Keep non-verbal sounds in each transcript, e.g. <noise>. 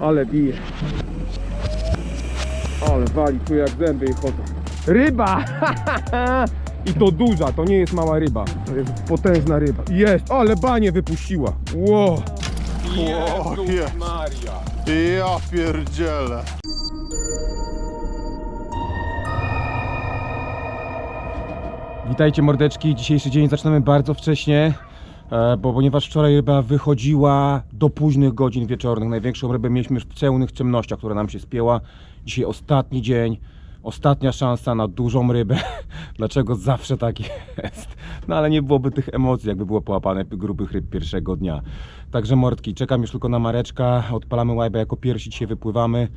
Ale bije. Ale wali, tu jak zęby jej chodzą. Ryba! <laughs> I to duża, to nie jest mała ryba. To jest potężna ryba. Jest, ale banie wypuściła. Wow. O, jest. Maria. Ja pierdzielę. Witajcie mordeczki, dzisiejszy dzień zaczynamy bardzo wcześnie, bo ponieważ wczoraj ryba wychodziła do późnych godzin wieczornych, największą rybę mieliśmy już w pełnych ciemnościach, która nam się spięła. Dzisiaj ostatni dzień, ostatnia szansa na dużą rybę. <laughs> Dlaczego zawsze tak jest? No ale nie byłoby tych emocji, jakby było połapane grubych ryb pierwszego dnia. Także mordki, czekam już tylko na Mareczka, odpalamy łajbę jako pierwsi, dzisiaj wypływamy.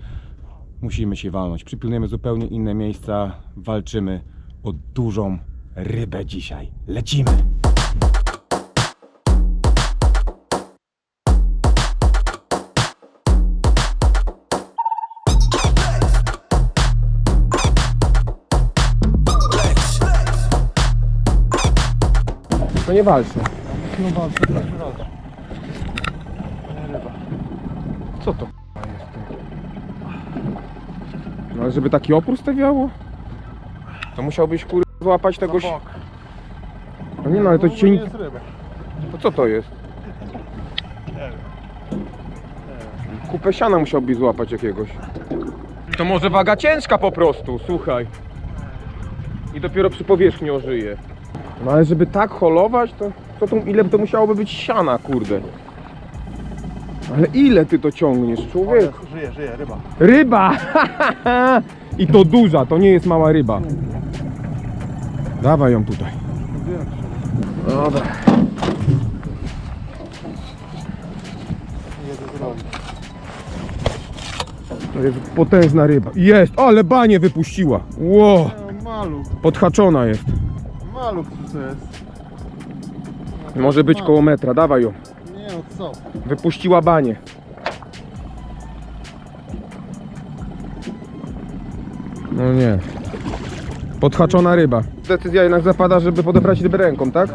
Musimy się walnąć, przypilnujemy zupełnie inne miejsca, walczymy o dużą rybę dzisiaj. Lecimy! To nie walczy. Co to? No ale żeby taki opór stawiało? To musiałbyś kur... złapać tegoś... No nie no, ale to ci się nic... To co to jest? Kupę siana musiałbyś złapać jakiegoś. To może waga ciężka po prostu, słuchaj. I dopiero przy powierzchni ożyje. No ale żeby tak holować, to, to, to ile to musiałoby być siana, kurde. Ale ile ty to ciągniesz, człowiek? Żyje, żyje, ryba. Ryba! <laughs> I to duża, to nie jest mała ryba. Dawaj ją tutaj. Dobra. To jest potężna ryba. Jest, ale banie wypuściła. Ło, Maluch, podhaczona jest. Maluch tu co jest. Może być koło metra, dawaj ją. Nie no co? Wypuściła banie. No nie. Podhaczona ryba. Decyzja jednak zapada, żeby podebrać rybę ręką, tak?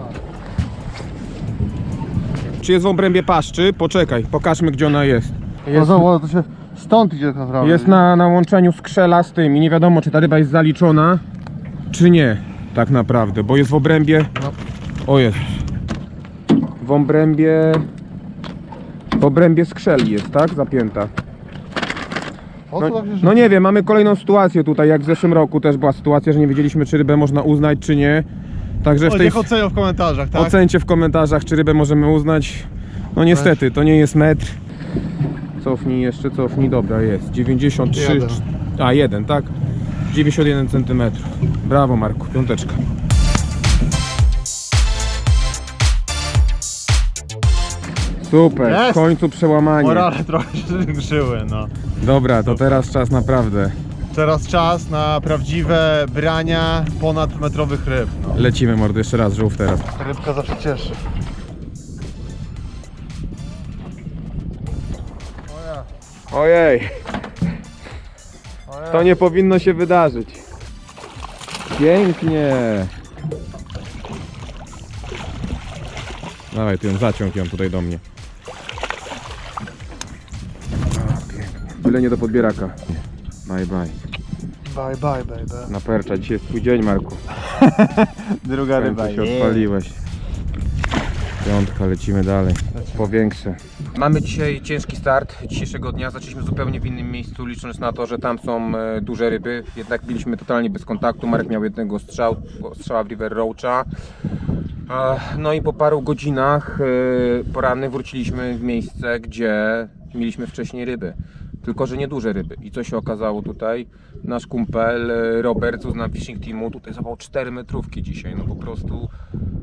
Czy jest w obrębie paszczy? Poczekaj, pokażmy gdzie ona jest. No Jest, zobacz, to się stąd idzie tak naprawdę. jest na, na łączeniu skrzela z tym i nie wiadomo czy ta ryba jest zaliczona, czy nie. Tak naprawdę, bo jest w obrębie... O jest. W obrębie... W obrębie skrzeli jest, tak? Zapięta. No, no nie wiem, mamy kolejną sytuację tutaj, jak w zeszłym roku też była sytuacja, że nie wiedzieliśmy czy rybę można uznać czy nie. Także w tej niech ocenią w komentarzach, tak? ocencie w komentarzach czy rybę możemy uznać. No niestety, to nie jest metr. Cofnij jeszcze, cofnij, dobra jest. 93. Jeden. A jeden, tak? 91 cm. Brawo Marku, piąteczka. Super, w Jest! końcu przełamanie. Morale trochę się zwiększyły, no. Dobra, to teraz czas naprawdę. Teraz czas na prawdziwe brania ponadmetrowych ryb. No. Lecimy mordy, jeszcze raz, żółw teraz. Rybka zawsze cieszy. Ojej, to nie powinno się wydarzyć. Pięknie. Dawaj, ty ją zaciąg ją tutaj do mnie. Byle nie do podbieraka. Bye bye. Bye bye baby. Na percza, dzisiaj jest twój dzień Marku. <laughs> Druga W końcu się odpaliłeś. Piątka, lecimy dalej. Mamy dzisiaj ciężki start dzisiejszego dnia. Zaczęliśmy zupełnie w innym miejscu, licząc na to, że tam są e, duże ryby. Jednak byliśmy totalnie bez kontaktu. Marek miał jednego strzał, strzała w River Roacha. No i po paru godzinach e, porannych wróciliśmy w miejsce, gdzie mieliśmy wcześniej ryby. Tylko, że nieduże ryby. I co się okazało tutaj? Nasz kumpel e, Robert z Fishing Teamu tutaj złapał 4 metrówki dzisiaj. No po prostu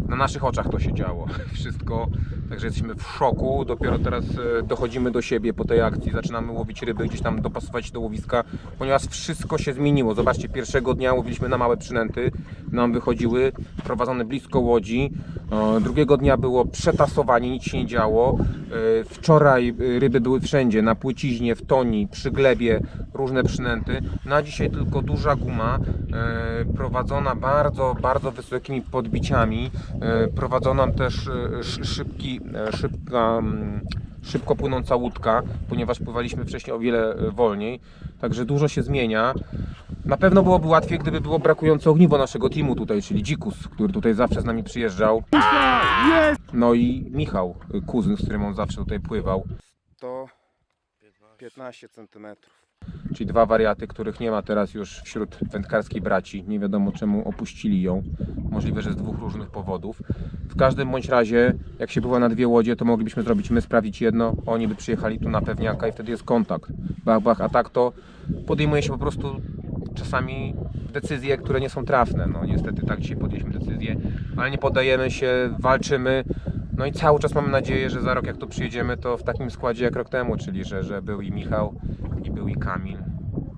na naszych oczach to się działo. <laughs> Wszystko. Także jesteśmy w szoku. Dopiero teraz e, dochodzimy do siebie po tej akcji. Zaczynamy łowić ryby, gdzieś tam dopasować się do łowiska, ponieważ wszystko się zmieniło. Zobaczcie, pierwszego dnia łowiliśmy na małe przynęty. Nam wychodziły prowadzone blisko łodzi. Drugiego dnia było przetasowanie, nic się nie działo. E, Wczoraj e, ryby były wszędzie, na płyciźnie, w toni, przy glebie, różne przynęty. Na dzisiaj tylko duża guma, e, prowadzona bardzo, bardzo wysokimi podbiciami. Prowadzono też sz- szybki, szybka, mm, szybko płynąca łódka, ponieważ pływaliśmy wcześniej o wiele wolniej. Także dużo się zmienia. Na pewno byłoby łatwiej, gdyby było brakujące ogniwo naszego teamu tutaj, czyli Dzikus, który tutaj zawsze z nami przyjeżdżał. No i Michał, y, kuzyn, z którym on zawsze tutaj pływał. To 15 cm. Czyli dwa wariaty, których nie ma teraz już wśród wędkarskiej braci. Nie wiadomo czemu opuścili ją. Możliwe, że z dwóch różnych powodów. W każdym bądź razie, jak się była na dwie łodzie, to moglibyśmy zrobić my sprawdzić jedno, oni by przyjechali tu na pewniaka i wtedy jest kontakt. Bach, bach, a tak to podejmuje się po prostu czasami decyzje, które nie są trafne. No niestety tak dzisiaj podjęliśmy decyzję, ale nie podajemy się, walczymy. No i cały czas mamy nadzieję, że za rok jak tu przyjedziemy, to w takim składzie jak rok temu, czyli że, że był i Michał, i był i Kamil.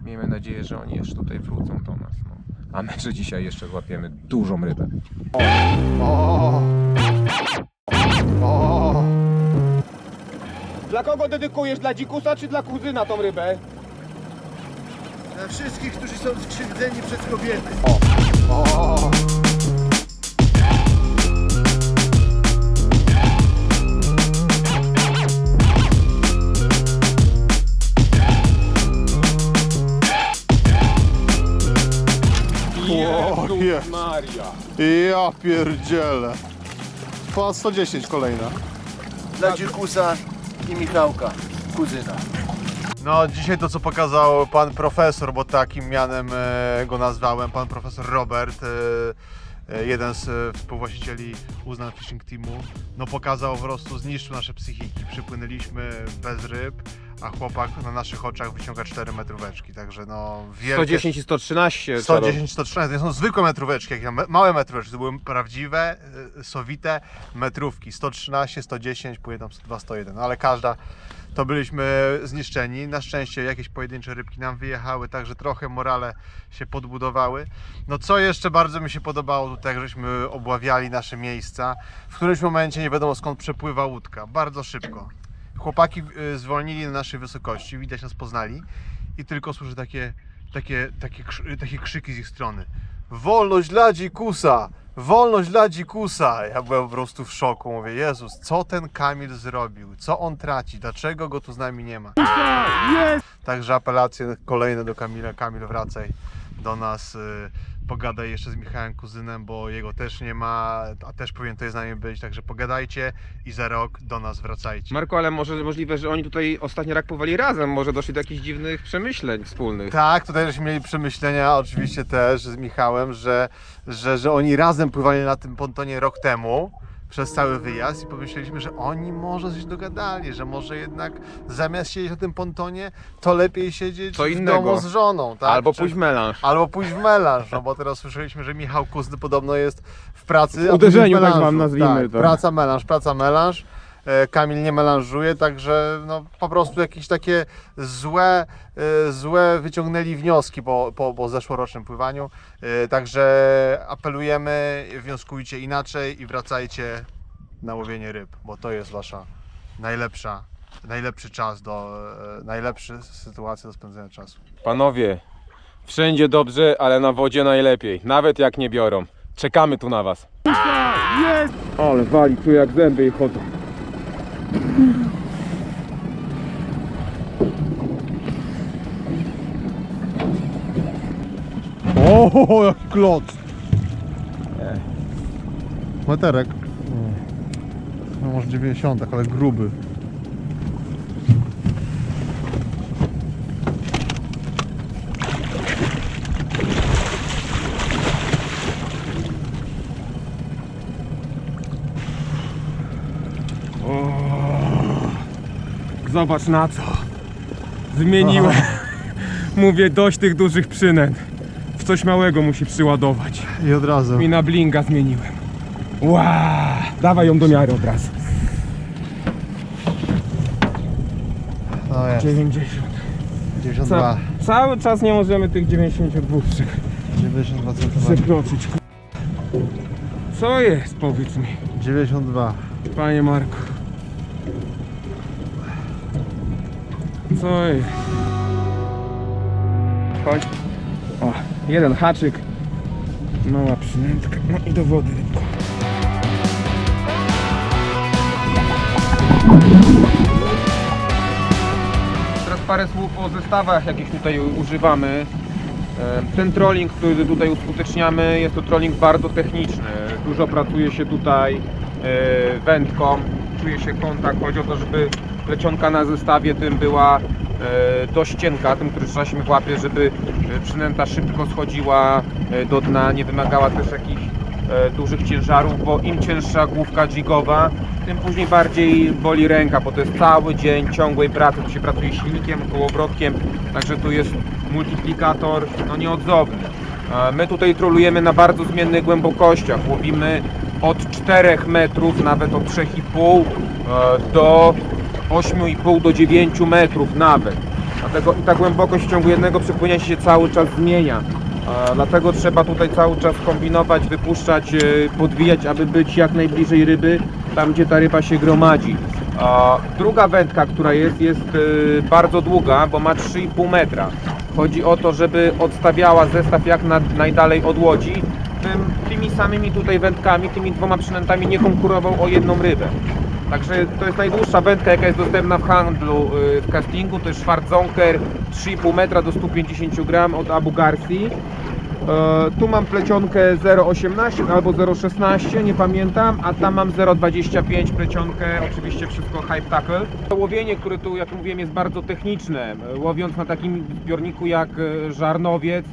Miejmy nadzieję, że oni jeszcze tutaj wrócą do nas. No. A my, że dzisiaj jeszcze złapiemy dużą rybę. O! O! Dla kogo dedykujesz? Dla dzikusa czy dla kuzyna tą rybę? Dla wszystkich, którzy są skrzywdzeni przez kobiety. O! O, jest. Maria! Ja pierdzielę. Po 110 kolejna. Dla Dzikusa i Michałka, kuzyna. No, dzisiaj to co pokazał pan profesor, bo takim mianem e, go nazwałem, pan profesor Robert, e, e, jeden z e, współwłaścicieli Uznan Fishing Teamu, no pokazał po prostu, zniszczył nasze psychiki. Przypłynęliśmy bez ryb, a chłopak na naszych oczach wyciąga 4 metróweczki, także no wielkie... 110 i 113. 110, 113, to nie są zwykłe metróweczki, jak me- małe metróweczki, to były prawdziwe, e, sowite metrówki, 113, 110, później tam 102, 101, no ale każda, to byliśmy zniszczeni, na szczęście jakieś pojedyncze rybki nam wyjechały, także trochę morale się podbudowały. No co jeszcze bardzo mi się podobało tutaj, żeśmy obławiali nasze miejsca, w którymś momencie nie wiadomo skąd przepływa łódka, bardzo szybko. Chłopaki y, zwolnili na naszej wysokości, widać nas poznali i tylko słyszę takie, takie, takie, takie krzyki z ich strony. Wolność dla dzikusa! Wolność dla dzikusa! Ja byłem po prostu w szoku. Mówię, Jezus, co ten Kamil zrobił? Co on traci? Dlaczego go tu z nami nie ma? Także apelacje kolejne do Kamila. Kamil, wracaj do nas. Pogadaj jeszcze z Michałem Kuzynem, bo jego też nie ma, a też powinien tutaj z nami być. Także pogadajcie i za rok do nas wracajcie. Marko, ale może możliwe, że oni tutaj ostatni rak powali razem, może doszli do jakichś dziwnych przemyśleń wspólnych. Tak, tutaj żeśmy mieli przemyślenia, oczywiście też z Michałem, że, że, że oni razem pływali na tym pontonie rok temu przez cały wyjazd i pomyśleliśmy, że oni może się dogadali, że może jednak zamiast siedzieć na tym pontonie, to lepiej siedzieć Co w innego. domu z żoną, tak? Albo Czy- pójść w melanż. Albo pójść w melanż, no bo teraz słyszeliśmy, że Michał Kuzny podobno jest w pracy. W a uderzeniu, w tak wam melanżu. nazwijmy tak, to. Praca, melanż, praca, melanż. E, Kamil nie melanżuje, także no, po prostu jakieś takie złe, e, złe wyciągnęli wnioski po, po, po zeszłorocznym pływaniu. E, Także apelujemy, wnioskujcie inaczej i wracajcie na łowienie ryb, bo to jest wasza najlepsza, najlepszy czas, do, najlepsza sytuacja do spędzenia czasu. Panowie, wszędzie dobrze, ale na wodzie najlepiej. Nawet jak nie biorą. Czekamy tu na was. Jest! Ale wali tu jak zęby i chodzą. O, jaki klot! Materek. No może 90, ale gruby. Zobacz na co. Zmieniłem. <laughs> Mówię dość tych dużych przynęt. W coś małego musi przyładować. I od razu. I na blinga zmieniłem. Ła! Dawaj ją do miary od razu. No jest. 90. 92. Ca cały czas nie możemy tych 92 przy 92 cm. przekroczyć. ku- Co jest, powiedz mi, 92. panie Marku? Jest? Chodź. O, jeden haczyk. Mała przynętka. No i do wody rybko. parę słów o zestawach, jakich tutaj używamy. Ten trolling, który tutaj uskuteczniamy, jest to trolling bardzo techniczny. Dużo pracuje się tutaj e, wędką, czuje się kontakt. Chodzi o to, żeby plecionka na zestawie tym była e, dość cienka, tym, który się w łapie, żeby e, przynęta szybko schodziła e, do dna, nie wymagała też jakichś dużych ciężarów, bo im cięższa główka jigowa, tym później bardziej boli ręka, bo to jest cały dzień ciągłej pracy, tu się pracuje silnikiem, kołobrotkiem, także tu jest multiplikator no nieodzowny. My tutaj trolujemy na bardzo zmiennych głębokościach, łowimy od 4 metrów, nawet od 3,5 e, do 8,5 do 9 metrów nawet. Dlatego i ta głębokość w ciągu jednego przepłynięcia się cały czas zmienia. Dlatego trzeba tutaj cały czas kombinować, wypuszczać, e, podwijać, aby być jak najbliżej ryby, tam gdzie ta ryba się gromadzi. Druga wędka, która jest, jest e, bardzo długa, bo ma 3,5 metra. Chodzi o to, żeby odstawiała zestaw jak na, najdalej od łodzi. Tym, tymi samymi tutaj wędkami, tymi dwoma przynętami nie konkurował o jedną rybę. Także to jest najdłuższa wędka, jaka jest dostępna w handlu y, w castingu. To jest Schwarzonker 3,5 metra do 150 gram od Abu Garci. E, Tu mam plecionkę 0,18 albo 0,16, nie pamiętam, a tam mam 0,25 plecionkę, oczywiście wszystko hype tackle. To łowienie, które tu, jak mówiłem, jest bardzo techniczne. Łowiąc na takim zbiorniku jak e, Żarnowiec,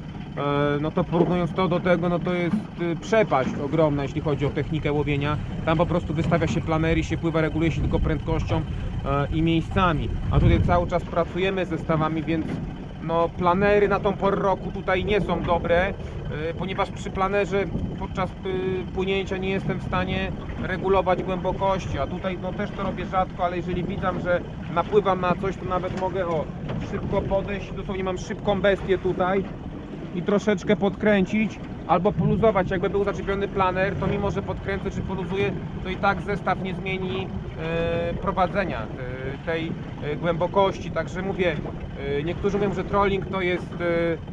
no to porównując to do tego, no to jest e, przepaść ogromna, jeśli chodzi o technikę łowienia. Tam po prostu wystawia się planery, się pływa, reguluje się tylko prędkością e, i miejscami. A tutaj cały czas pracujemy ze stawami, więc no, planery na tą porę roku tutaj nie są dobre, y, ponieważ przy planerze podczas y, płynięcia nie jestem w stanie regulować głębokości, a tutaj no, też to robię rzadko, ale jeżeli widzę, że napływam na coś, to nawet mogę o, szybko podejść, dosłownie mam szybką bestię tutaj i troszeczkę podkręcić albo poluzować. Jakby był zaczepiony planer, to mimo, że podkręcę czy poluzuję, to i tak zestaw nie zmieni e, prowadzenia e, tej e, głębokości. Także mówię, niektórzy mówią, że trolling to jest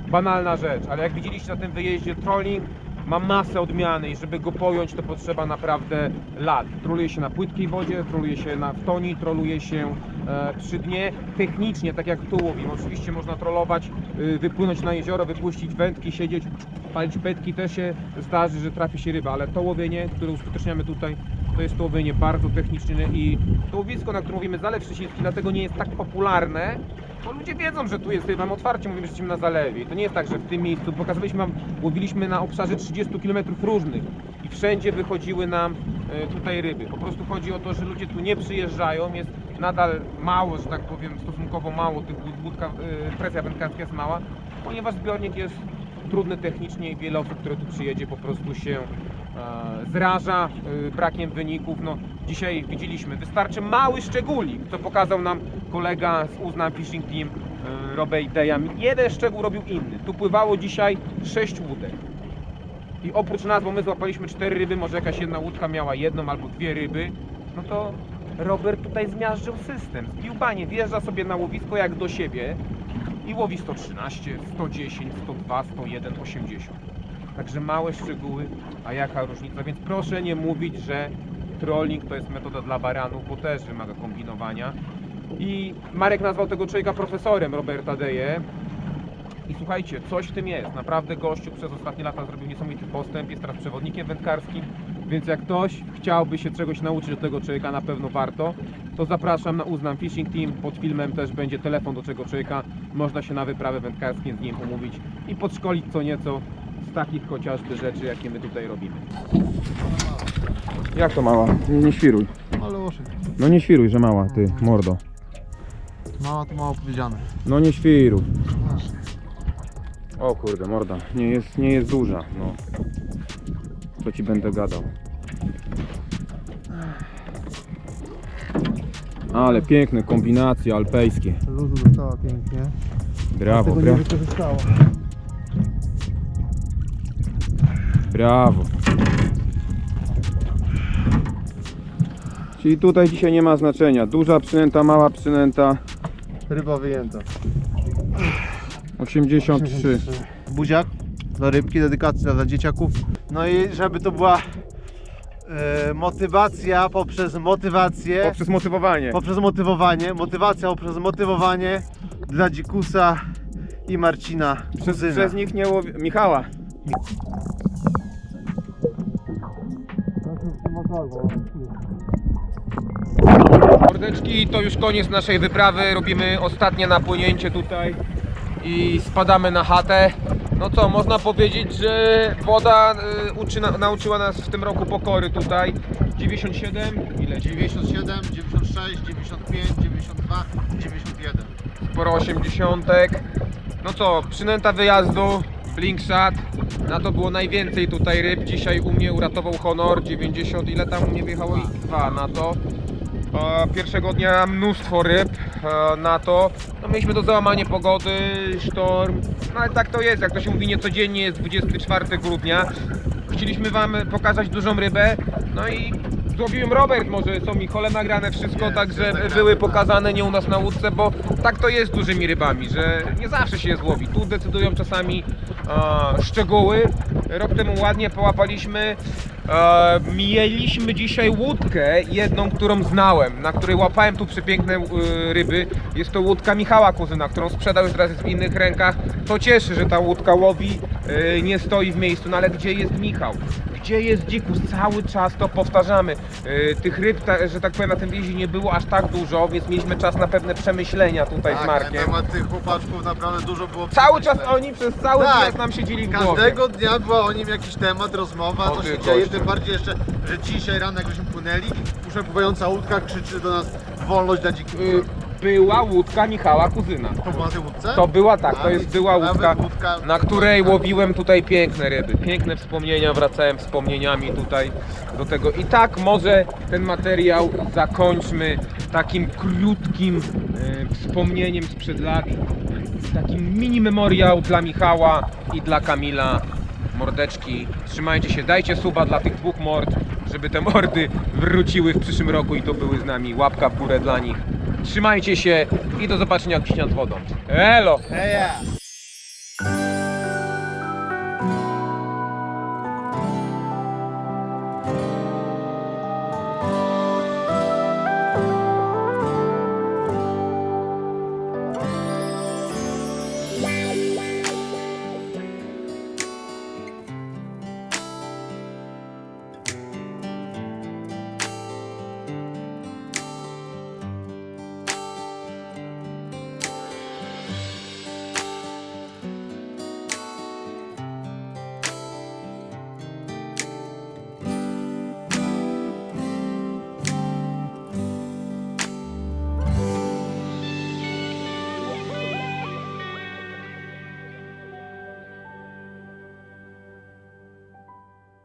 banalna rzecz, ale jak widzieliście na tym wyjeździe, trolling ma masę odmiany i żeby go pojąć, to potrzeba naprawdę lat. Troluje się na płytkiej wodzie, troluje się na toni, troluje się e, przy dnie. Technicznie, tak jak tu łowimy, oczywiście można trollować, y, wypłynąć na jezioro, wypuścić wędki, siedzieć, palić petki, też się zdarzy, że trafi się ryba, ale to łowienie, które uskuteczniamy tutaj, to jest to łowienie bardzo techniczne i to łowisko, na którym mówimy Zalew Szczeciński, dlatego nie jest tak popularne, bo ludzie wiedzą, że tu jest ryba, my otwarcie mówimy, że jesteśmy na zalewie. To nie jest tak, że w tym miejscu pokazaliśmy wam, łowiliśmy na obszarze 30 km różnych i wszędzie wychodziły nam e, tutaj ryby. Po prostu chodzi o to, że ludzie tu nie przyjeżdżają, jest nadal mało, że tak powiem, stosunkowo mało tych łód- łódka, e, presja wędkarska jest mała, ponieważ zbiornik jest trudny technicznie i wiele osób, które tu przyjedzie po prostu się e, zraża e, brakiem wyników. No, dzisiaj widzieliśmy, wystarczy mały szczególik, co pokazał nam kolega z Uznam Fishing Team e, Robej Deja. Jeden szczegół robił inny. Tu pływało dzisiaj 6 łódek. I oprócz nas, bo my złapaliśmy cztery ryby, może jakaś jedna łódka miała jedną albo dwie ryby, no to Robert tutaj zmiażdżył system. Zbił banie, wjeżdża sobie na łowisko jak do siebie i łowi 113, 110, 102, 101, 80. Także małe szczegóły, a jaka różnica, więc proszę nie mówić, że trolling to jest metoda dla baranów, bo też wymaga kombinowania. I Marek nazwał tego człowieka profesorem Roberta Deje. I słuchajcie, coś w tym jest. Naprawdę gościu przez ostatnie lata zrobił niesamowity postęp, jest teraz przewodnikiem wędkarskim, więc jak ktoś chciałby się czegoś nauczyć od tego człowieka, na pewno warto, to zapraszam na Uznam Fishing Team. Pod filmem też będzie telefon do tego człowieka. Można się na wyprawę wędkarskie z nim umówić i podszkolić co nieco z takich chociażby rzeczy, jakie my tutaj robimy. Jak to mała? Nie świruj. Maluszek. No nie świruj, że mała, ty, mordo. No to mało powiedziane. No nie świruj. O kurde, morda, nie jest, nie jest duża, no. Co ci będę gadał. Ale piękne kombinacje alpejskie. Luzu dostała pięknie. Brawo, Tego nie brawo, wykorzystała. brawo. Czyli tutaj dzisiaj nie ma znaczenia. Duża przynęta, mała przynęta. Ryba wyjęta. 83. Buziak dla rybki, dedykacja dla dzieciaków. No i żeby to była E, motywacja poprzez motywację, Poprzez motywowanie. poprzez motywowanie, motywacja poprzez motywowanie dla Dzikusa i Marcina Przez, kuzyna. przez nich nie łowi... Michała. Mordeczki, to już koniec naszej wyprawy. Robimy ostatnie napłynięcie tutaj i spadamy na chatę. No co, można powiedzieć, że woda y, uczy, na, nauczyła nas w tym roku pokory tutaj. 97, ile? 97, 96, 95, 92, 91. sporo osiemdziesiątek. No co, przynęta wyjazdu, blinkshot. Na to było najwięcej tutaj ryb. Dzisiaj u mnie uratował honor 90. Ile tam u mnie wjechało? I dwa na to. Pierwszego dnia mnóstwo ryb na to. No mieliśmy do załamania pogody, sztorm. No ale tak to jest, jak to się mówi niecodziennie, jest 24 grudnia. Chcieliśmy Wam pokazać dużą rybę. No i złowiłem Robert, może są mi chole nagrane wszystko, Jest, także nagrane, były pokazane nie u nas na łódce, bo tak to jest z dużymi rybami, że nie zawsze się je złowi. Tu decydują czasami e, szczegóły. Rok temu ładnie połapaliśmy. E, mieliśmy dzisiaj łódkę, jedną, którą znałem, na której łapałem tu przepiękne e, ryby. Jest to łódka Michała Kuzyna, którą sprzedał już teraz w innych rękach. To cieszy, że ta łódka łowi, e, nie stoi w miejscu, no ale gdzie jest Michał? Gdzie jest dzikus? Cały czas to powtarzamy. E, Tych ryb, że tak powiem, na tym wiezie nie było aż tak dużo, więc mieliśmy czas na pewne przemyślenia tutaj z Tak, Markiem. na temat tych chłopaczków naprawdę dużo było Cały czas oni przez cały Tak. czas nam siedzieli w głowie. Każdego dnia była o nim jakiś temat, rozmowa, O co się dzieje, tym bardziej jeszcze, że dzisiaj rano jak żeśmy płynęli, puszepływająca łódka krzyczy do nas wolność dla dzikich Y, Była łódka Michała Kuzyna. To była tej łódce? To była tak, to jest była łódka, na której łowiłem tutaj piękne ryby. Piękne wspomnienia, wracałem wspomnieniami tutaj do tego. I tak może ten materiał zakończmy takim krótkim e, wspomnieniem sprzed lat. Takim mini memoriał dla Michała i dla Kamila. Mordeczki, trzymajcie się, dajcie suba dla tych dwóch mord, żeby te mordy wróciły w przyszłym roku i to były z nami. Łapka w górę dla nich. Trzymajcie się i do zobaczenia gdzieś nad wodą. Elo! Heja!